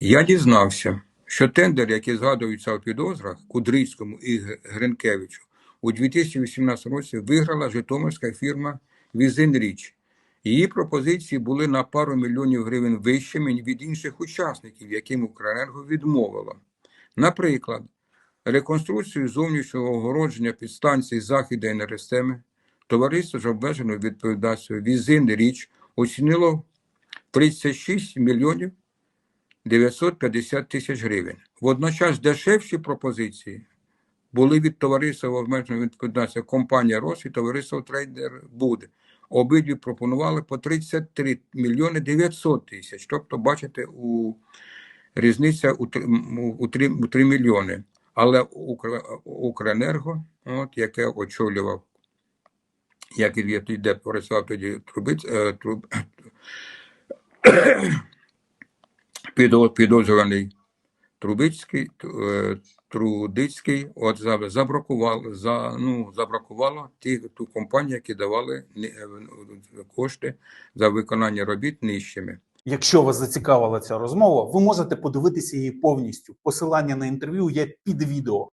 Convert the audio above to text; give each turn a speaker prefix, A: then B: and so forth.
A: Я дізнався, що тендер, який згадується у підозрах Кудрицькому і Гринкевичу, у 2018 році виграла житомирська фірма Візинріч. Її пропозиції були на пару мільйонів гривень вищими від інших учасників, яким Укренерго відмовила. Наприклад, реконструкцію зовнішнього огородження підстанції Західної енергосистеми товариство з обмеженою відповідальністю Візинріч оцінило 36 мільйонів 950 тисяч гривень. Водночас дешевші пропозиції були від товариства обмеженої відповідальності компанія «Рос» і товариство Трейдер Буде. Обидві пропонували по 33 мільйони 900 тисяч. Тобто, бачите, у різниця у 3, у 3, у 3 мільйони. Але Укренерго, от, яке очолював, як і йде працював тоді Трубиць, е, Труб, підозрюваний Трубицький, е, Трудицький, от забракувало, за, ну, забракувало ті, ту компанію, які давали е, кошти за виконання робіт нижчими.
B: Якщо вас зацікавила ця розмова, ви можете подивитися її повністю. Посилання на інтерв'ю є під відео.